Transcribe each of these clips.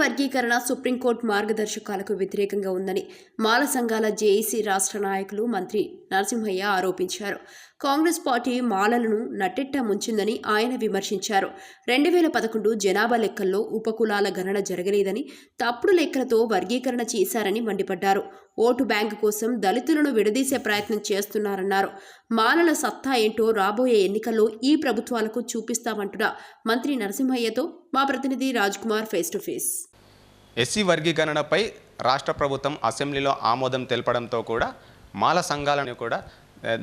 వర్గీకరణ సుప్రీంకోర్టు మార్గదర్శకాలకు వ్యతిరేకంగా ఉందని మాల సంఘాల జేఏసీ రాష్ట్ర నాయకులు మంత్రి నరసింహయ్య ఆరోపించారు. కాంగ్రెస్ పార్టీ మాలలను నట్టెట్ట ముంచిందని ఆయన విమర్శించారు. రెండు వేల పదకొండు జనాభా లెక్కల్లో ఉపకులాల గణన జరగలేదని తప్పుడు లెక్కలతో వర్గీకరణ చేశారని మండిపడ్డారు. ఓటు బ్యాంకు కోసం దళితులను విడదీసే ప్రయత్నం చేస్తున్నారన్నారు. మాలల సత్తా ఏంటో రాబోయే ఎన్నికల్లో ఈ ప్రభుత్వాలకు చూపిస్తామంటున్న మంత్రి నరసింహయ్యతో మా ప్రతినిధి Raj Kumar face to face. SC వర్గీకరణపై రాష్ట్ర ప్రభుత్వం అసెంబ్లీలో ఆమోదం తెలపడంతో కూడా మాల సంఘాలను కూడా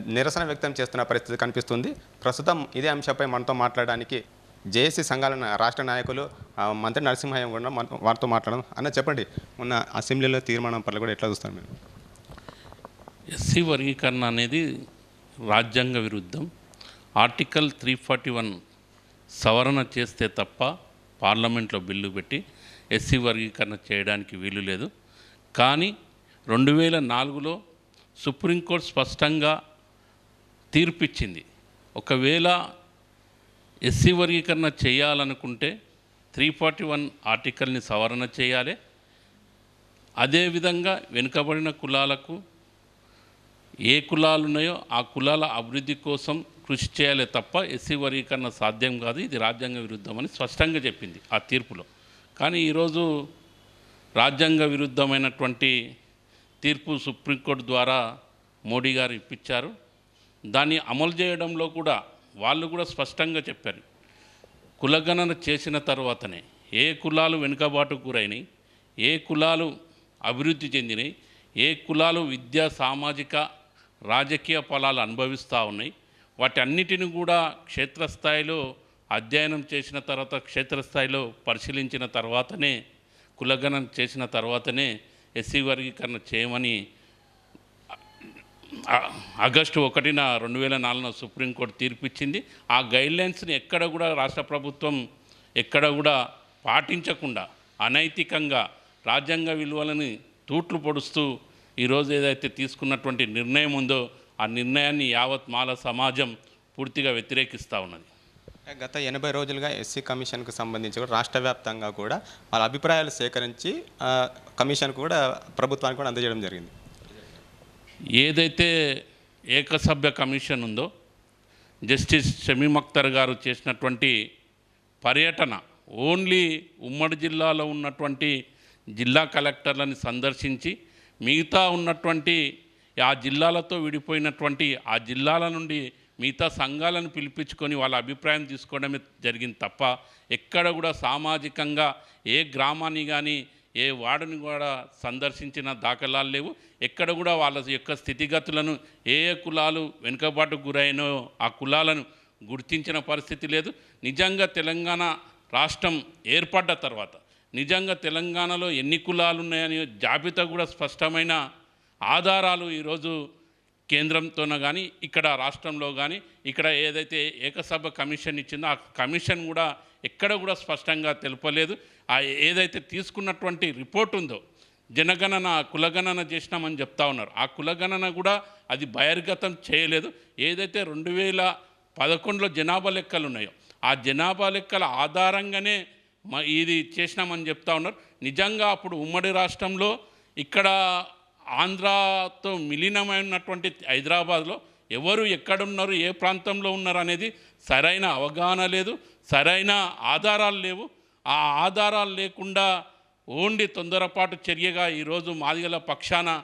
నిరసన వ్యక్తం చేస్తున్న పరిస్థితి కనిపిస్తుంది. ప్రస్తుతం ఇదే అంశంపై మనతో మాట్లాడడానికి జేఏసీ సంఘాల రాష్ట్ర నాయకులు మంత్రి నరసింహయ్య కూడా మన- వారితో మాట్లాడడం అన్న చెప్పండి. మొన్న అసెంబ్లీలో తీర్మానం పట్ల కూడా ఎట్లా చూస్తారు మీరు? ఎస్సీ వర్గీకరణ అనేది రాజ్యాంగ విరుద్ధం. ఆర్టికల్ త్రీ ఫార్టీ వన్ సవరణ చేస్తే తప్ప పార్లమెంట్లో బిల్లు పెట్టి ఎస్సీ వర్గీకరణ చేయడానికి వీలు లేదు. కానీ రెండు వేల నాలుగులో సుప్రీంకోర్టు స్పష్టంగా తీర్పిచ్చింది. ఒకవేళ ఎస్సీ వర్గీకరణ చేయాలనుకుంటే త్రీ ఫార్టీ వన్ ఆర్టికల్ని సవరణ చేయాలి. అదేవిధంగా వెనుకబడిన కులాలకు ఏ కులాలు ఉన్నాయో ఆ కులాల అభివృద్ధి కోసం కృషి చేయాలి తప్ప ఎస్సీ వర్గీకరణ సాధ్యం కాదు. ఇది రాజ్యాంగ విరుద్ధమని స్పష్టంగా చెప్పింది ఆ తీర్పులో. కానీ ఈరోజు రాజ్యాంగ విరుద్ధమైనటువంటి తీర్పు సుప్రీంకోర్టు ద్వారా మోడీ గారు ఇప్పించారు. దాన్ని అమలు చేయడంలో కూడా వాళ్ళు కూడా స్పష్టంగా చెప్పారు. కులగణన చేసిన తర్వాతనే ఏ కులాలు వెనుకబాటు గురైనాయి ఏ కులాలు అభివృద్ధి చెందినాయి ఏ కులాలు విద్యా సామాజిక రాజకీయ ఫలాలు అనుభవిస్తూ ఉన్నాయి. వాటి అన్నిటిని కూడా క్షేత్రస్థాయిలో అధ్యయనం చేసిన తర్వాత క్షేత్రస్థాయిలో పరిశీలించిన తర్వాతనే కులగణన చేసిన తర్వాతనే ఎస్సీ వర్గీకరణ చేయమని ఆగస్టు ఒకటిన రెండు వేల నాలుగున సుప్రీంకోర్టు తీర్పిచ్చింది. ఆ గైడ్లైన్స్ని ఎక్కడ కూడా రాష్ట్ర ప్రభుత్వం ఎక్కడ కూడా పాటించకుండా అనైతికంగా రాజ్యాంగ విలువలని తూట్లు పొడుస్తూ ఈరోజు ఏదైతే తీసుకున్నటువంటి నిర్ణయం ఉందో ఆ నిర్ణయాన్ని యావత్ మాల సమాజం పూర్తిగా వ్యతిరేకిస్తూ ఉన్నది. గత ఎనభై రోజులుగా ఎస్సీ కమిషన్కు సంబంధించి కూడా రాష్ట్ర వ్యాప్తంగా కూడా వాళ్ళ అభిప్రాయాలు సేకరించి కమిషన్ కూడా ప్రభుత్వానికి కూడా అందజేయడం జరిగింది. ఏదైతే ఏకసభ్య కమిషన్ ఉందో జస్టిస్ షమీమ్ అఖ్తర్ గారు చేసినటువంటి పర్యటన ఓన్లీ ఉమ్మడి జిల్లాలో ఉన్నటువంటి జిల్లా కలెక్టర్లను సందర్శించి మిగతా ఉన్నటువంటి ఆ జిల్లాలతో విడిపోయినటువంటి ఆ జిల్లాల నుండి మిగతా సంఘాలను పిలిపించుకొని వాళ్ళ అభిప్రాయం తీసుకోవడమే జరిగింది తప్ప ఎక్కడ కూడా సామాజికంగా ఏ గ్రామాన్ని కానీ ఏ వార్డుని కూడా సందర్శించిన దాఖలాలు లేవు. ఎక్కడ కూడా వాళ్ళ యొక్క స్థితిగతులను ఏ ఏ కులాలు వెనుకబాటు గురైనో ఆ కులాలను గుర్తించిన పరిస్థితి లేదు. నిజంగా తెలంగాణ రాష్ట్రం ఏర్పడ్డ తర్వాత నిజంగా తెలంగాణలో ఎన్ని కులాలు ఉన్నాయని జాబితా కూడా స్పష్టమైన ఆధారాలు ఈరోజు కేంద్రంతోన కానీ ఇక్కడ రాష్ట్రంలో కానీ ఇక్కడ ఏదైతే ఏకసభ కమిషన్ ఇచ్చిందో ఆ కమిషన్ కూడా ఎక్కడ కూడా స్పష్టంగా తెలుపలేదు. ఆ ఏదైతే తీసుకున్నటువంటి రిపోర్ట్ ఉందో జనగణన కులగణన చేసినామని చెప్తా ఉన్నారు. ఆ కులగణన కూడా అది బహిర్గతం చేయలేదు. ఏదైతే రెండు వేల పదకొండులో జనాభా లెక్కలు ఉన్నాయో ఆ జనాభా లెక్కల ఆధారంగానే మ ఇది చేసినామని చెప్తా ఉన్నారు. నిజంగా అప్పుడు ఉమ్మడి రాష్ట్రంలో ఇక్కడ ఆంధ్రాతో మిలీనమైనటువంటి హైదరాబాద్లో ఎవరు ఎక్కడున్నారు ఏ ప్రాంతంలో ఉన్నారు అనేది సరైన అవగాహన లేదు సరైన ఆధారాలు లేవు. ఆ ఆధారాలు లేకుండా ఓన్లీ తొందరపాటు చర్యగా ఈరోజు మాదిగల పక్షాన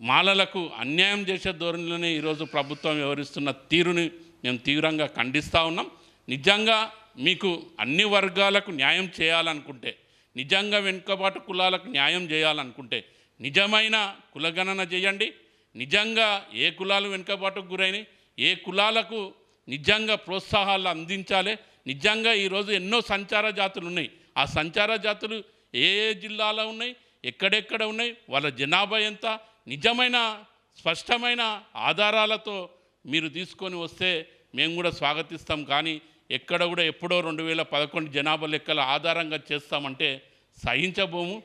మాలలకు అన్యాయం చేసే ధోరణిలోనే ఈరోజు ప్రభుత్వం వ్యవహరిస్తున్న తీరుని మేము తీవ్రంగా ఖండిస్తూ ఉన్నాం. నిజంగా మీకు అన్ని వర్గాలకు న్యాయం చేయాలనుకుంటే నిజంగా వెనుకబాటు కులాలకు న్యాయం చేయాలనుకుంటే నిజమైన కులగణన చేయండి. నిజంగా ఏ కులాలు వెనుకబాటుకు గురైనాయి? ఏ కులాలకు నిజంగా ప్రోత్సాహాలు అందించాలి? నిజంగా ఈరోజు ఎన్నో సంచార జాతులు ఉన్నాయి. ఆ సంచార జాతులు ఏ ఏ జిల్లాలో ఉన్నాయి? ఎక్కడెక్కడ ఉన్నాయి? వాళ్ళ జనాభా ఎంత? నిజమైన స్పష్టమైన ఆధారాలతో మీరు తీసుకొని వస్తే మేము కూడా స్వాగతిస్తాం. కానీ ఎక్కడ కూడా ఎప్పుడో రెండు వేల పదకొండు జనాభా లెక్కల ఆధారంగా చేస్తామంటే సహించబోము.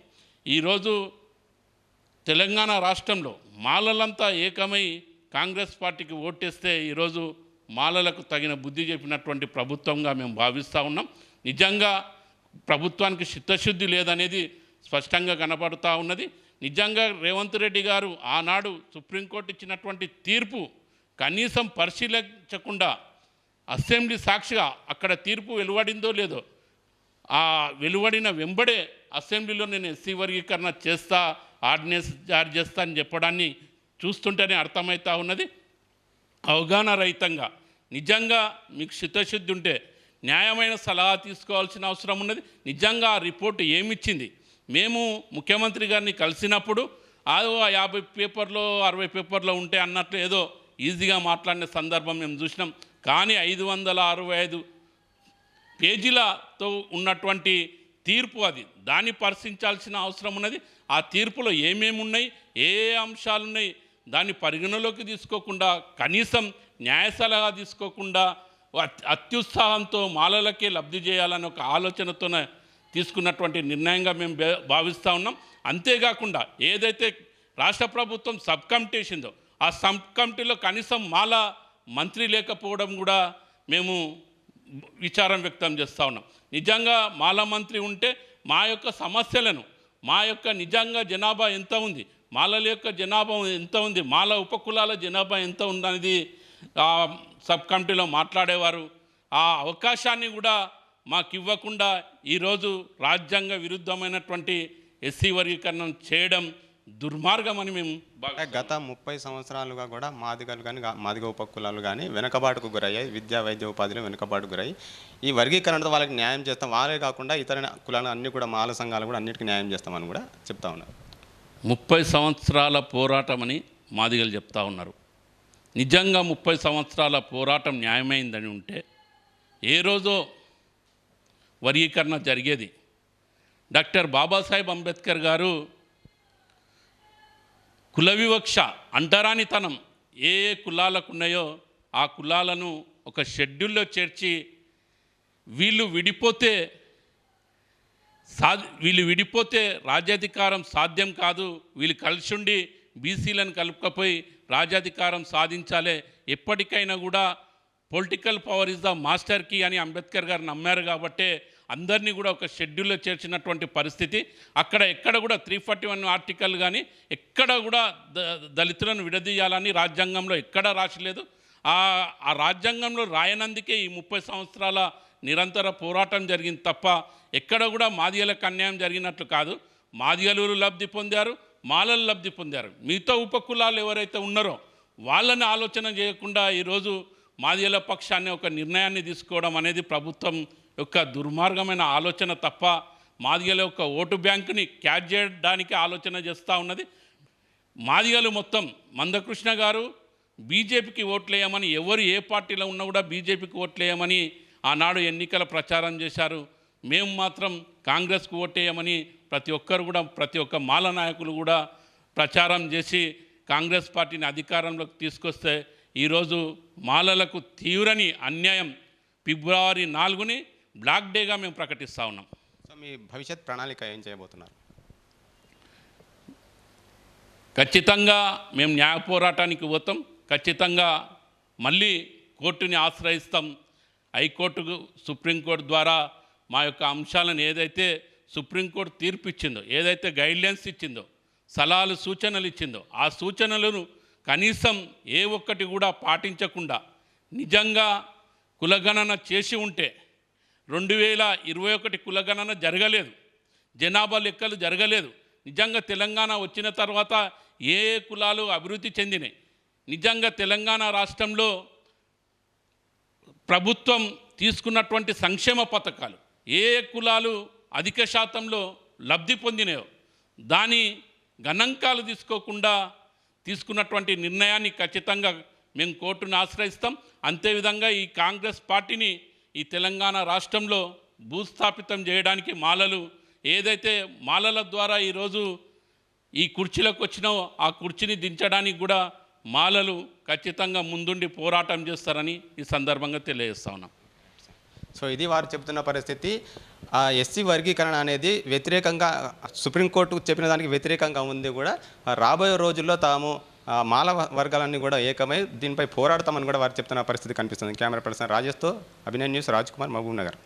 ఈరోజు తెలంగాణ రాష్ట్రంలో మాలలంతా ఏకమై కాంగ్రెస్ పార్టీకి ఓటేస్తే ఈరోజు మాలలకు తగిన బుద్ధి చెప్పినటువంటి ప్రభుత్వంగా మేము భావిస్తూ ఉన్నాం. నిజంగా ప్రభుత్వానికి చిత్తశుద్ధి లేదనేది స్పష్టంగా కనపడుతూ ఉన్నది. నిజంగా రేవంత్ రెడ్డి గారు ఆనాడు సుప్రీంకోర్టు ఇచ్చినటువంటి తీర్పు కనీసం పరిశీలించకుండా అసెంబ్లీ సాక్షిగా అక్కడ తీర్పు వెలువడిందో లేదో ఆ వెలువడిన వెంబడే అసెంబ్లీలో నేను ఎస్సీ వర్గీకరణ చేస్తా ఆర్డినెన్స్ జారీ చేస్తా అని చెప్పడాన్ని చూస్తుంటేనే అర్థమవుతా ఉన్నది. అవగాహన రహితంగా నిజంగా మీకు చిత్తశుద్ధి ఉంటే న్యాయమైన సలహా తీసుకోవాల్సిన అవసరం ఉన్నది. నిజంగా ఆ రిపోర్టు ఏమిచ్చింది? మేము ముఖ్యమంత్రి గారిని కలిసినప్పుడు ఆదో ఆ యాభై పేపర్లో అరవై పేపర్లో ఉంటే అన్నట్లు ఏదో ఈజీగా మాట్లాడిన సందర్భం మేము చూసినాం. కానీ ఐదు వందల అరవై ఐదు పేజీలతో ఉన్నటువంటి తీర్పు అది. దాన్ని పరిశీలించాల్సిన అవసరం ఉన్నది. ఆ తీర్పులో ఏమేమి ఉన్నాయి? ఏ ఏ అంశాలు ఉన్నాయి? దాన్ని పరిగణలోకి తీసుకోకుండా కనీసం న్యాయ తీసుకోకుండా అత్- అత్యుత్సాహంతో మాలలకే లబ్ధి చేయాలని ఒక ఆలోచనతోనే తీసుకున్నటువంటి నిర్ణయంగా మేము భావిస్తూ ఉన్నాం. అంతేకాకుండా ఏదైతే రాష్ట్ర ప్రభుత్వం సబ్ కమిటీ వేసిందో ఆ సబ్ కమిటీలో కనీసం మాల మంత్రి లేకపోవడం కూడా మేము విచారం వ్యక్తం చేస్తూ ఉన్నాం. నిజంగా మాల మంత్రి ఉంటే మా యొక్క సమస్యలను మా యొక్క నిజంగా జనాభా ఎంత ఉంది మాలల యొక్క జనాభా ఎంత ఉంది మాల ఉపకులాల జనాభా ఎంత ఉందనేది ఆ సబ్ కమిటీలో మాట్లాడేవారు. ఆ అవకాశాన్ని కూడా మాకు ఇవ్వకుండా ఈరోజు రాజ్యాంగ విరుద్ధమైనటువంటి ఎస్సీ వర్గీకరణం చేయడం దుర్మార్గమని మేము బాగా అంటే గత ముప్పై సంవత్సరాలుగా కూడా మాదిగలు కానీ మాదిగ ఉపకులాలు కానీ వెనుకబాటుకు గురయ్యాయి. విద్యా వైద్య ఉపాధిలో వెనుకబాటుకు గురయ్యి ఈ వర్గీకరణతో వాళ్ళకి న్యాయం చేస్తాం. వాళ్ళే కాకుండా ఇతర కులాలు అన్ని కూడా మాల సంఘాలు కూడా అన్నిటికీ న్యాయం చేస్తామని కూడా చెప్తా ఉన్నారు. ముప్పై సంవత్సరాల పోరాటమని మాదిగలు చెప్తా ఉన్నారు. నిజంగా ముప్పై సంవత్సరాల పోరాటం న్యాయమైందని ఉంటే ఏ రోజో వర్గీకరణ జరిగేది. డాక్టర్ బాబాసాహెబ్ అంబేద్కర్ గారు కుల వివక్ష అంటరానితనం ఏ ఏ కులాలకు ఉన్నాయో ఆ కులాలను ఒక షెడ్యూల్లో చేర్చి వీళ్ళు విడిపోతే సా వీళ్ళు విడిపోతే రాజ్యాధికారం సాధ్యం కాదు. వీళ్ళు కలిసి ఉండి బీసీలను కలుపుకపోయి రాజ్యాధికారం సాధించాలే. ఎప్పటికైనా కూడా political power is the master key అని అంబేద్కర్ గారు నమ్మారు కాబట్టే అందరినీ కూడా ఒక షెడ్యూల్లో చేర్చినటువంటి పరిస్థితి. అక్కడ ఎక్కడ కూడా త్రీ ఫార్టీ వన్ ఆర్టికల్ కానీ ఎక్కడ కూడా ద దళితులను విడదీయాలని రాజ్యాంగంలో ఎక్కడా రాసలేదు. ఆ ఆ రాజ్యాంగంలో రాయనందుకే ఈ ముప్పై సంవత్సరాల నిరంతర పోరాటం జరిగింది తప్ప ఎక్కడ కూడా మాదిగలకు అన్యాయం జరిగినట్లు కాదు. మాదిగలూరు లబ్ధి పొందారు మాలలు లబ్ధి పొందారు. మిగతా ఉపకులాలు ఎవరైతే ఉన్నారో వాళ్ళని ఆలోచన చేయకుండా ఈరోజు మాదిగల పక్షాన్ని ఒక నిర్ణయాన్ని తీసుకోవడం అనేది ప్రభుత్వం యొక్క దుర్మార్గమైన ఆలోచన తప్ప మాదిగల యొక్క ఓటు బ్యాంకుని క్యాచ్ చేయడానికి ఆలోచన చేస్తూ ఉన్నది. మాదిగలు మొత్తం మందకృష్ణ గారు బీజేపీకి ఓట్లేయమని ఎవరు ఏ పార్టీలో ఉన్నా కూడా బీజేపీకి ఓట్లేయమని ఆనాడు ఎన్నికల ప్రచారం చేశారు. మేము మాత్రం కాంగ్రెస్కు ఓటేయమని ప్రతి ఒక్కరు కూడా ప్రతి ఒక్క మాల నాయకులు కూడా ప్రచారం చేసి కాంగ్రెస్ పార్టీని అధికారంలోకి తీసుకొస్తే ఈరోజు మాలలకు తీవ్రని అన్యాయం. ఫిబ్రవరి నాలుగుని బ్లాక్ డేగా మేము ప్రకటిస్తూ ఉన్నాం. సో మీ భవిష్యత్ ప్రణాళిక ఏం చేయబోతున్నారు? ఖచ్చితంగా మేము న్యాయ పోరాటానికి పోతాం. ఖచ్చితంగా మళ్ళీ కోర్టుని ఆశ్రయిస్తాం. హైకోర్టుకు సుప్రీంకోర్టు ద్వారా మా యొక్క అంశాలను ఏదైతే సుప్రీంకోర్టు తీర్పు ఇచ్చిందో ఏదైతే గైడ్లైన్స్ ఇచ్చిందో సలహాలు సూచనలు ఇచ్చిందో ఆ సూచనలను కనీసం ఏ ఒక్కటి కూడా పాటించకుండా నిజంగా కులగణన చేసి ఉంటే రెండు వేల ఇరవై ఒకటి కులగణన జరగలేదు. జనాభా లెక్కలు జరగలేదు. నిజంగా తెలంగాణ వచ్చిన తర్వాత ఏ ఏ కులాలు అభివృద్ధి చెందినాయి? నిజంగా తెలంగాణ రాష్ట్రంలో ప్రభుత్వం తీసుకున్నటువంటి సంక్షేమ పథకాలు ఏ ఏ కులాలు అధిక శాతంలో లబ్ధి పొందినాయో దాని గణాంకాలు తీసుకోకుండా తీసుకున్నటువంటి నిర్ణయాన్ని ఖచ్చితంగా మేము కోర్టును ఆశ్రయిస్తాం. అంతేవిధంగా ఈ కాంగ్రెస్ పార్టీని ఈ తెలంగాణ రాష్ట్రంలో భూస్థాపితం చేయడానికి మాలలు ఏదైతే మాలల ద్వారా ఈరోజు ఈ కుర్చీలకు వచ్చినో ఆ కుర్చీని దించడానికి కూడా మాలలు ఖచ్చితంగా ముందుండి పోరాటం చేస్తారని ఈ సందర్భంగా తెలియజేస్తా ఉన్నాం. సో ఇది వారు చెబుతున్న పరిస్థితి. ఆ ఎస్సీ వర్గీకరణ అనేది వ్యతిరేకంగా సుప్రీంకోర్టు చెప్పిన దానికి వ్యతిరేకంగా ఉంది కూడా. రాబోయే రోజుల్లో తాము మాల వర్గాలన్నీ కూడా ఏకమై దీనిపై పోరాడతామని కూడా వారు చెప్తున్న పరిస్థితి కనిపిస్తుంది. కెమెరా పర్సన్ రాజేష్తో అభినయ్ న్యూస్ రాజ్ కుమార్ మహబూబ్ నగర్.